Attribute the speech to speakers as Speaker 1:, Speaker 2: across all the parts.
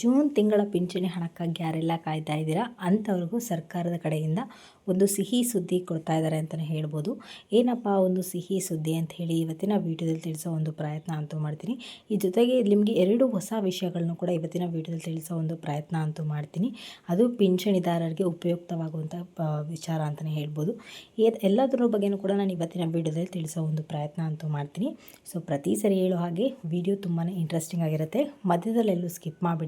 Speaker 1: June ತಿಂಗಳ ಪಿಂಚಣಿ ಹಣಕ್ಕಾಗಿ ಯಾರೆಲ್ಲ ಕಾಯ್ತಾ ಇದ್ದೀರಾ? ಅಂಥವ್ರಿಗೂ ಸರ್ಕಾರದ ಕಡೆಯಿಂದ ಒಂದು ಸಿಹಿ ಸುದ್ದಿ ಕೊಡ್ತಾ ಇದ್ದಾರೆ ಅಂತಲೇ ಹೇಳ್ಬೋದು. ಏನಪ್ಪ ಒಂದು ಸಿಹಿ ಸುದ್ದಿ ಅಂತ ಹೇಳಿ ಇವತ್ತಿನ ವೀಡಿಯೋದಲ್ಲಿ ತಿಳಿಸೋ ಒಂದು ಪ್ರಯತ್ನ ಅಂತೂ ಮಾಡ್ತೀನಿ. ಈ ಜೊತೆಗೆ ನಿಮಗೆ ಎರಡು ಹೊಸ ವಿಷಯಗಳನ್ನು ಕೂಡ ಇವತ್ತಿನ ವೀಡಿಯೋದಲ್ಲಿ ತಿಳಿಸೋ ಒಂದು ಪ್ರಯತ್ನ ಅಂತೂ ಮಾಡ್ತೀನಿ. ಅದು ಪಿಂಚಣಿದಾರರಿಗೆ ಉಪಯುಕ್ತವಾಗುವಂಥ ವಿಚಾರ ಅಂತಲೇ ಹೇಳ್ಬೋದು. ಎಲ್ಲದರ ಬಗ್ಗೆನೂ ಕೂಡ ನಾನು ಇವತ್ತಿನ ವೀಡಿಯೋದಲ್ಲಿ ತಿಳಿಸೋ ಒಂದು ಪ್ರಯತ್ನ ಅಂತೂ ಮಾಡ್ತೀನಿ. ಸೊ ಪ್ರತಿ ಸರಿ ಹೇಳೋ ಹಾಗೆ ವಿಡಿಯೋ ತುಂಬಾ ಇಂಟ್ರೆಸ್ಟಿಂಗ್ ಆಗಿರುತ್ತೆ. ಮಧ್ಯದಲ್ಲೆಲ್ಲೂ ಸ್ಕಿಪ್ ಮಾಡಿಬಿಡಿ.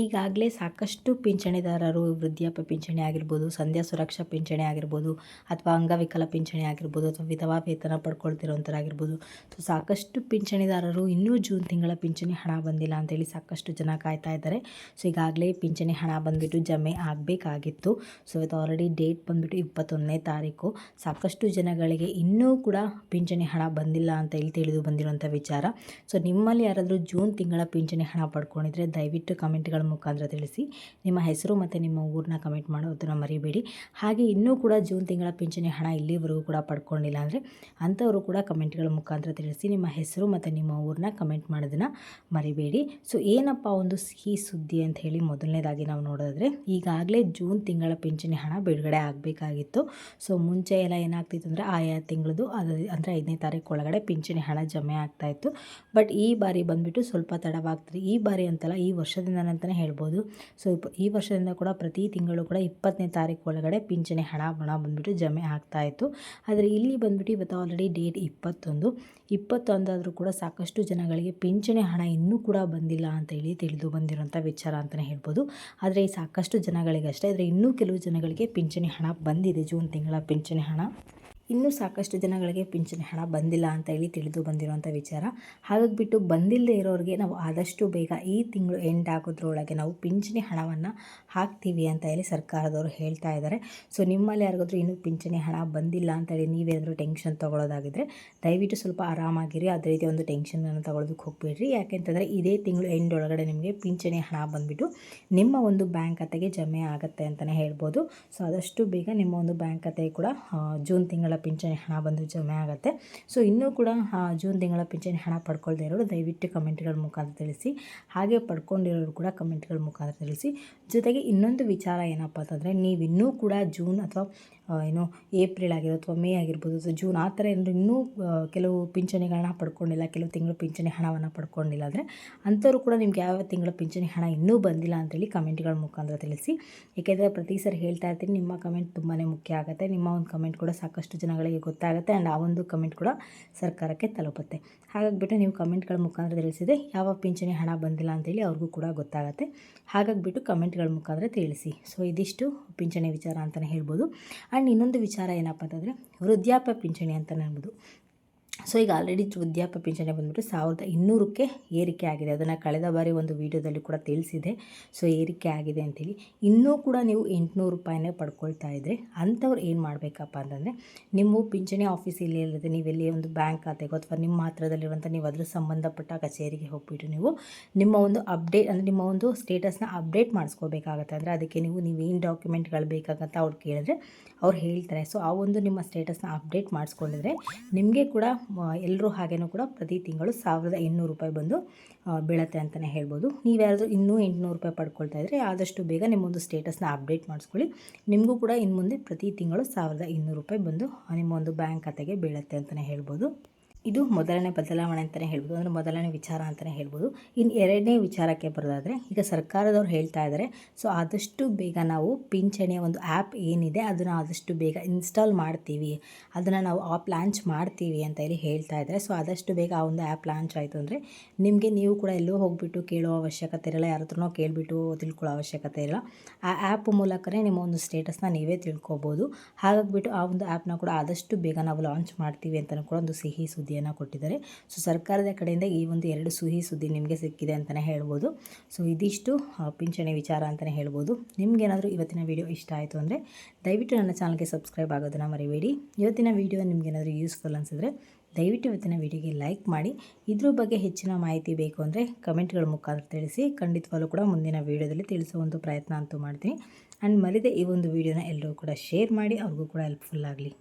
Speaker 1: ಈಗಾಗಲೇ ಸಾಕಷ್ಟು ಪಿಂಚಣಿದಾರರು ವೃದ್ಧಾಪ್ಯ ಪಿಂಚಣಿ ಆಗಿರ್ಬೋದು, ಸಂಧ್ಯಾ ಸುರಕ್ಷಾ ಪಿಂಚಣಿ ಆಗಿರ್ಬೋದು, ಅಥವಾ ಅಂಗವಿಕಲ ಪಿಂಚಣಿ ಆಗಿರ್ಬೋದು, ಅಥವಾ ವಿಧವಾ ವೇತನ ಪಡ್ಕೊಳ್ತಿರೋಂಥರಾಗಿರ್ಬೋದು. ಸೊ ಸಾಕಷ್ಟು ಪಿಂಚಣಿದಾರರು ಇನ್ನೂ ಜೂನ್ ತಿಂಗಳ ಪಿಂಚಣಿ ಹಣ ಬಂದಿಲ್ಲ ಅಂತೇಳಿ ಸಾಕಷ್ಟು ಜನ ಕಾಯ್ತಾ ಇದ್ದಾರೆ. ಸೊ ಈಗಾಗಲೇ ಪಿಂಚಣಿ ಹಣ ಬಂದುಬಿಟ್ಟು ಜಮೆ ಆಗಬೇಕಾಗಿತ್ತು. ಸೊ ಇದು ಆಲ್ರೆಡಿ ಡೇಟ್ ಬಂದುಬಿಟ್ಟು ಇಪ್ಪತ್ತೊಂದನೇ ತಾರೀಕು. ಸಾಕಷ್ಟು ಜನಗಳಿಗೆ ಇನ್ನೂ ಕೂಡ ಪಿಂಚಣಿ ಹಣ ಬಂದಿಲ್ಲ ಅಂತ ಹೇಳಿ ತಿಳಿದು ಬಂದಿರುವಂಥ ವಿಚಾರ. ಸೊ ನಿಮ್ಮಲ್ಲಿ ಯಾರಾದರೂ ಜೂನ್ ತಿಂಗಳ ಪಿಂಚಣಿ ಹಣ ಪಡ್ಕೊಂಡಿದ್ರೆ ದಯವಿಟ್ಟು ಕಮೆಂಟ್ಗಳ ಮುಖಾಂತರ ತಿಳಿಸಿ ನಿಮ್ಮ ಹೆಸರು ಮತ್ತು ನಿಮ್ಮ ಊರನ್ನ ಕಮೆಂಟ್ ಮಾಡೋದನ್ನು ಮರಿಬೇಡಿ. ಹಾಗೆ ಇನ್ನೂ ಕೂಡ ಜೂನ್ ತಿಂಗಳ ಪಿಂಚಣಿ ಹಣ ಇಲ್ಲಿವರೆಗೂ ಕೂಡ ಪಡ್ಕೊಂಡಿಲ್ಲ ಅಂದರೆ ಅಂಥವರು ಕೂಡ ಕಮೆಂಟ್ಗಳ ಮುಖಾಂತರ ತಿಳಿಸಿ ನಿಮ್ಮ ಹೆಸರು ಮತ್ತು ನಿಮ್ಮ ಊರನ್ನ ಕಮೆಂಟ್ ಮಾಡೋದನ್ನು ಮರಿಬೇಡಿ. ಸೊ ಏನಪ್ಪ ಒಂದು ಸಿಹಿ ಸುದ್ದಿ ಅಂತ ಹೇಳಿ ಮೊದಲನೇದಾಗಿ ನಾವು ನೋಡೋದ್ರೆ ಈಗಾಗಲೇ ಜೂನ್ ತಿಂಗಳ ಪಿಂಚಣಿ ಹಣ ಬಿಡುಗಡೆ ಆಗಬೇಕಾಗಿತ್ತು. ಸೊ ಮುಂಚೆ ಎಲ್ಲ ಏನಾಗ್ತಿತ್ತು ಅಂದರೆ ಆಯಾ ತಿಂಗಳದು ಅದು ಅಂದರೆ ಐದನೇ ತಾರೀಕು ಒಳಗಡೆ ಪಿಂಚಣಿ ಹಣ ಜಮೆ ಆಗ್ತಾಯಿತ್ತು ಬಟ್ ಈ ಬಾರಿ ಬಂದುಬಿಟ್ಟು ಸ್ವಲ್ಪ ತಡವಾಗ್ತದೆ. ಈ ಬಾರಿ ಅಂತಲ್ಲ ಈ ವರ್ಷದಿಂದ ಅಂತಲೇ ಹೇಳ್ಬೋದು. ಸೊ ಈ ವರ್ಷದಿಂದ ಕೂಡ ಪ್ರತಿ ತಿಂಗಳು ಕೂಡ ಇಪ್ಪತ್ತನೇ ತಾರೀಕು ಒಳಗಡೆ ಪಿಂಚಣಿ ಹಣ ಹಣ ಬಂದುಬಿಟ್ಟು ಜಮೆ ಆಗ್ತಾಯಿತ್ತು ಆದರೆ ಇಲ್ಲಿ ಬಂದುಬಿಟ್ಟು ಇವತ್ತು ಆಲ್ರೆಡಿ ಡೇಟ್ ಇಪ್ಪತ್ತೊಂದು. ಇಪ್ಪತ್ತೊಂದಾದರೂ ಕೂಡ ಸಾಕಷ್ಟು ಜನಗಳಿಗೆ ಪಿಂಚಣಿ ಹಣ ಇನ್ನೂ ಕೂಡ ಬಂದಿಲ್ಲ ಅಂತ ಹೇಳಿ ತಿಳಿದು ಬಂದಿರುವಂಥ ವಿಚಾರ ಅಂತಲೇ ಹೇಳ್ಬೋದು. ಆದರೆ ಈ ಸಾಕಷ್ಟು ಜನಗಳಿಗೆ ಅಷ್ಟೇ ಆದರೆ ಇನ್ನೂ ಕೆಲವು ಜನಗಳಿಗೆ ಪಿಂಚಣಿ ಹಣ ಬಂದಿದೆ ಜೂನ್ ತಿಂಗಳ ಪಿಂಚಣಿ ಹಣ. ಇನ್ನೂ ಸಾಕಷ್ಟು ಜನಗಳಿಗೆ ಪಿಂಚಣಿ ಹಣ ಬಂದಿಲ್ಲ ಅಂತ ಹೇಳಿ ತಿಳಿದು ಬಂದಿರುವಂಥ ವಿಚಾರ. ಹಾಗಾಗಿಬಿಟ್ಟು ಬಂದಿಲ್ಲದೆ ಇರೋರಿಗೆ ನಾವು ಆದಷ್ಟು ಬೇಗ ಈ ತಿಂಗಳು ಎಂಡ್ ಆಗೋದ್ರೊಳಗೆ ನಾವು ಪಿಂಚಣಿ ಹಣವನ್ನು ಹಾಕ್ತೀವಿ ಅಂತ ಹೇಳಿ ಸರ್ಕಾರದವರು ಹೇಳ್ತಾ ಇದ್ದಾರೆ. ಸೊ, ನಿಮ್ಮಲ್ಲಿ ಯಾರಿಗಾದ್ರೂ ಇನ್ನೂ ಪಿಂಚಣಿ ಹಣ ಬಂದಿಲ್ಲ ಅಂತ ಹೇಳಿ ನೀವೇನಾದರೂ ಟೆನ್ಷನ್ ತೊಗೊಳೋದಾಗಿದ್ದರೆ ದಯವಿಟ್ಟು ಸ್ವಲ್ಪ ಆರಾಮಾಗಿರಿ. ಅದೇ ರೀತಿ ಒಂದು ಟೆನ್ಷನನ್ನು ತೊಗೊಳೋದಕ್ಕೆ ಹೋಗ್ಬೇಡ್ರಿ. ಯಾಕೆಂತಂದರೆ ಇದೇ ತಿಂಗಳು ಎಂಡ್ ಒಳಗಡೆ ನಿಮಗೆ ಪಿಂಚಣಿ ಹಣ ಬಂದುಬಿಟ್ಟು ನಿಮ್ಮ ಒಂದು ಬ್ಯಾಂಕ್ ಖಾತೆಗೆ ಜಮೆ ಆಗುತ್ತೆ ಅಂತಲೇ ಹೇಳ್ಬೋದು. ಸೊ, ಆದಷ್ಟು ಬೇಗ ನಿಮ್ಮ ಒಂದು ಬ್ಯಾಂಕ್ ಖಾತೆ ಕೂಡ ಜೂನ್ ತಿಂಗಳ ಪಿಂಚಣಿ ಹಣ ಬಂದು ಜಮೆ ಆಗುತ್ತೆ. ಸೊ ಇನ್ನೂ ಕೂಡ ಜೂನ್ ತಿಂಗಳ ಪಿಂಚಣಿ ಹಣ ಪಡ್ಕೊಳ್ದೇ ಇರೋರು ದಯವಿಟ್ಟು ಕಮೆಂಟ್ಗಳ ಮುಖಾಂತರ ತಿಳಿಸಿ. ಹಾಗೆ ಪಡ್ಕೊಂಡಿರೋರು ಕೂಡ ಕಮೆಂಟ್ಗಳ ಮುಖಾಂತರ ತಿಳಿಸಿ. ಜೊತೆಗೆ ಇನ್ನೊಂದು ವಿಚಾರ ಏನಪ್ಪ ಅಂತಂದರೆ, ನೀವಿನ್ನೂ ಕೂಡ ಜೂನ್ ಅಥವಾ ಏನು ಏಪ್ರಿಲ್ ಆಗಿರೋ ಅಥವಾ ಮೇ ಆಗಿರ್ಬೋದು ಅಥವಾ ಜೂನ್ ಆ ಥರ ಏನಾದ್ರು ಇನ್ನೂ ಕೆಲವು ಪಿಂಚಣಿಗಳನ್ನ ಪಡ್ಕೊಂಡಿಲ್ಲ, ಕೆಲವು ತಿಂಗಳು ಪಿಂಚಣಿ ಹಣವನ್ನು ಪಡ್ಕೊಂಡಿಲ್ಲ ಅಂದರೆ ಅಂಥವ್ರು ಕೂಡ ನಿಮ್ಗೆ ಯಾವ ತಿಂಗಳ ಪಿಂಚಣಿ ಹಣ ಇನ್ನೂ ಬಂದಿಲ್ಲ ಅಂತೇಳಿ ಕಮೆಂಟ್ಗಳ ಮುಖಾಂತರ ತಿಳಿಸಿ. ಏಕೆಂದರೆ ಪ್ರತಿ ಸರಿ ಹೇಳ್ತಾ ಇರ್ತೀನಿ, ನಿಮ್ಮ ಕಮೆಂಟ್ ತುಂಬಾ ಮುಖ್ಯ ಆಗುತ್ತೆ. ನಿಮ್ಮ ಒಂದು ಕಮೆಂಟ್ ಕೂಡ ಸಾಕಷ್ಟು ಜನಗಳಿಗೆ ಗೊತ್ತಾಗುತ್ತೆ ಆ್ಯಂಡ್ ಆ ಒಂದು ಕಮೆಂಟ್ ಕೂಡ ಸರ್ಕಾರಕ್ಕೆ ತಲುಪುತ್ತೆ. ಹಾಗಾಗಿಬಿಟ್ಟು ನೀವು ಕಮೆಂಟ್ಗಳ ಮುಖಾಂತರ ತಿಳಿಸಿದೆ ಯಾವ ಪಿಂಚಣಿ ಹಣ ಬಂದಿಲ್ಲ ಅಂತೇಳಿ ಅವ್ರಿಗೂ ಕೂಡ ಗೊತ್ತಾಗುತ್ತೆ. ಹಾಗಾಗಿಬಿಟ್ಟು ಕಮೆಂಟ್ಗಳ ಮುಖಾಂತರ ತಿಳಿಸಿ. ಸೊ ಇದಿಷ್ಟು ಪಿಂಚಣಿ ವಿಚಾರ ಅಂತಲೇ ಹೇಳ್ಬೋದು. ಆ್ಯಂಡ್ ಇನ್ನೊಂದು ವಿಚಾರ ಏನಪ್ಪ ಅಂತಂದರೆ ವೃದ್ಧಾಪ್ಯ ಪಿಂಚಣಿ ಅಂತಲೇ ಹೇಳ್ಬೋದು ಸೊ ಈಗ ಆಲ್ರೆಡಿ ವೃದ್ಧಾಪ್ಯ ಪಿಂಚಣಿ ಬಂದ್ಬಿಟ್ಟು ಸಾವಿರದ ಇನ್ನೂರಕ್ಕೆ ಏರಿಕೆ ಆಗಿದೆ. ಅದನ್ನು ಕಳೆದ ಬಾರಿ ಒಂದು ವೀಡಿಯೋದಲ್ಲಿ ಕೂಡ ತಿಳಿಸಿದೆ. ಸೊ ಏರಿಕೆ ಆಗಿದೆ ಅಂತೇಳಿ. ಇನ್ನೂ ಕೂಡ ನೀವು ಎಂಟುನೂರು ರೂಪಾಯಿನೇ ಪಡ್ಕೊಳ್ತಾ ಇದ್ದರೆ ಅಂಥವ್ರು ಏನು ಮಾಡಬೇಕಪ್ಪ ಅಂತಂದರೆ, ನಿಮ್ಮ ಪಿಂಚಣಿ ಆಫೀಸ್ ಇಲ್ಲಿ ಇಲ್ಲದೆ ನೀವೆಲ್ಲಿ ಒಂದು ಬ್ಯಾಂಕ್ ಖಾತೆಗೋ ಅಥವಾ ನಿಮ್ಮ ಹತ್ರದಲ್ಲಿರುವಂಥ ನೀವು ಅದ್ರ ಸಂಬಂಧಪಟ್ಟ ಕಚೇರಿಗೆ ಹೋಗ್ಬಿಟ್ಟು ನೀವು ನಿಮ್ಮ ಒಂದು ಅಪ್ಡೇಟ್ ಅಂದರೆ ನಿಮ್ಮ ಒಂದು ಸ್ಟೇಟಸ್ನ ಅಪ್ಡೇಟ್ ಮಾಡಿಸ್ಕೋಬೇಕಾಗತ್ತೆ. ಅಂದರೆ ಅದಕ್ಕೆ ನೀವು ನೀವೇನು ಡಾಕ್ಯುಮೆಂಟ್ಗಳು ಬೇಕಾಗತ್ತೆ ಅವ್ರು ಕೇಳಿದ್ರೆ ಅವ್ರು ಹೇಳ್ತಾರೆ. ಸೊ ಆ ಒಂದು ನಿಮ್ಮ ಸ್ಟೇಟಸ್ನ ಅಪ್ಡೇಟ್ ಮಾಡಿಸ್ಕೊಂಡಿದ್ರೆ ನಿಮಗೆ ಕೂಡ ಎಲ್ಲರೂ ಹಾಗೇನೂ ಕೂಡ ಪ್ರತಿ ತಿಂಗಳು ಸಾವಿರದ ಇನ್ನೂರು ರೂಪಾಯಿ ಬಂದು ಬೀಳತ್ತೆ ಅಂತಲೇ ಹೇಳ್ಬೋದು. ನೀವು ಯಾರಾದರೂ ಇನ್ನೂ ಎಂಟುನೂರು ರೂಪಾಯಿ ಪಡ್ಕೊಳ್ತಾ ಇದ್ದರೆ ಆದಷ್ಟು ಬೇಗ ನಿಮ್ಮೊಂದು ಸ್ಟೇಟಸ್ನ ಅಪ್ಡೇಟ್ ಮಾಡಿಸ್ಕೊಳ್ಳಿ. ನಿಮಗೂ ಕೂಡ ಇನ್ನು ಮುಂದೆ ಪ್ರತಿ ತಿಂಗಳು ಸಾವಿರದ ಇನ್ನೂರು ರೂಪಾಯಿ ಬಂದು ನಿಮ್ಮ ಒಂದು ಬ್ಯಾಂಕ್ ಖಾತೆಗೆ ಬೀಳತ್ತೆ ಅಂತಲೇ ಹೇಳ್ಬೋದು. ಇದು ಮೊದಲನೇ ಬದಲಾವಣೆ ಅಂತಲೇ ಹೇಳ್ಬೋದು, ಅಂದರೆ ಮೊದಲನೇ ವಿಚಾರ ಅಂತಲೇ ಹೇಳ್ಬೋದು. ಇನ್ನು ಎರಡನೇ ವಿಚಾರಕ್ಕೆ ಬರೋದಾದರೆ, ಈಗ ಸರ್ಕಾರದವ್ರು ಹೇಳ್ತಾ ಇದ್ದಾರೆ ಸೊ ಆದಷ್ಟು ಬೇಗ ನಾವು ಪಿಂಚಣಿಯ ಒಂದು ಆ್ಯಪ್ ಏನಿದೆ, ಅದನ್ನು ಆದಷ್ಟು ಬೇಗ ಇನ್ಸ್ಟಾಲ್ ಮಾಡ್ತೀವಿ, ಅದನ್ನು ನಾವು ಆಪ್ ಲಾಂಚ್ ಮಾಡ್ತೀವಿ ಅಂತ ಹೇಳಿ ಹೇಳ್ತಾ ಇದ್ದಾರೆ ಸೊ ಆದಷ್ಟು ಬೇಗ ಆ ಒಂದು ಆ್ಯಪ್ ಲಾಂಚ್ ಆಯಿತು ಅಂದರೆ ನಿಮಗೆ ನೀವು ಕೂಡ ಎಲ್ಲೋ ಹೋಗಿಬಿಟ್ಟು ಕೇಳೋ ಅವಶ್ಯಕತೆ ಇರಲ್ಲ ಯಾರ ಹತ್ರನೋ ಕೇಳಿಬಿಟ್ಟು ತಿಳ್ಕೊಳ್ಳೋ ಅವಶ್ಯಕತೆ ಇಲ್ಲ ಆ ಆ್ಯಪ್ ಮೂಲಕನೇ ನಿಮ್ಮ ಒಂದು ಸ್ಟೇಟಸ್ನ ನೀವೇ ತಿಳ್ಕೊಬೋದು. ಹಾಗಾಗಿಬಿಟ್ಟು ಆ ಒಂದು ಆ್ಯಪ್ನ ಕೂಡ ಆದಷ್ಟು ಬೇಗ ನಾವು ಲಾಂಚ್ ಮಾಡ್ತೀವಿ ಅಂತಲೂ ಕೂಡ ಒಂದು ಸಿಹಿ ಸುದ್ದಿಯನ್ನು ಕೊಟ್ಟಿದ್ದಾರೆ. ಸೊ, ಸರ್ಕಾರದ ಕಡೆಯಿಂದ ಈ ಒಂದು ಎರಡು ಸುಹಿ ಸುದ್ದಿ ನಿಮಗೆ ಸಿಕ್ಕಿದೆ ಅಂತಲೇ ಹೇಳ್ಬೋದು. ಸೊ, ಇದಿಷ್ಟು ಪಿಂಚಣಿ ವಿಚಾರ ಅಂತಲೇ ಹೇಳ್ಬೋದು. ನಿಮಗೇನಾದರೂ ಇವತ್ತಿನ ವಿಡಿಯೋ ಇಷ್ಟ ಆಯಿತು ಅಂದರೆ ದಯವಿಟ್ಟು ನನ್ನ ಚಾನಲ್ಗೆ ಸಬ್ಸ್ಕ್ರೈಬ್ ಆಗೋದನ್ನು ಮರಿಬೇಡಿ. ಇವತ್ತಿನ ವಿಡಿಯೋ ನಿಮಗೇನಾದರೂ ಯೂಸ್ಫುಲ್ ಅನಿಸಿದ್ರೆ ದಯವಿಟ್ಟು ಇವತ್ತಿನ ವಿಡಿಯೋಗೆ ಲೈಕ್ ಮಾಡಿ. ಇದ್ರ ಬಗ್ಗೆ ಹೆಚ್ಚಿನ ಮಾಹಿತಿ ಬೇಕು ಅಂದರೆ ಕಮೆಂಟ್ಗಳ ಮುಖಾಂತರ ತಿಳಿಸಿ. ಖಂಡಿತವಾಗ್ಲೂ ಕೂಡ ಮುಂದಿನ ವೀಡಿಯೋದಲ್ಲಿ ಒಂದು ಪ್ರಯತ್ನ ಅಂತೂ ಮಾಡ್ತೀನಿ. ಆ್ಯಂಡ್ ಮರಿದೆ ಈ ಒಂದು ವೀಡಿಯೋನ ಎಲ್ಲರೂ ಕೂಡ ಶೇರ್ ಮಾಡಿ. ಅವ್ರಿಗೂ ಕೂಡ ಹೆಲ್ಪ್ಫುಲ್ ಆಗಲಿ.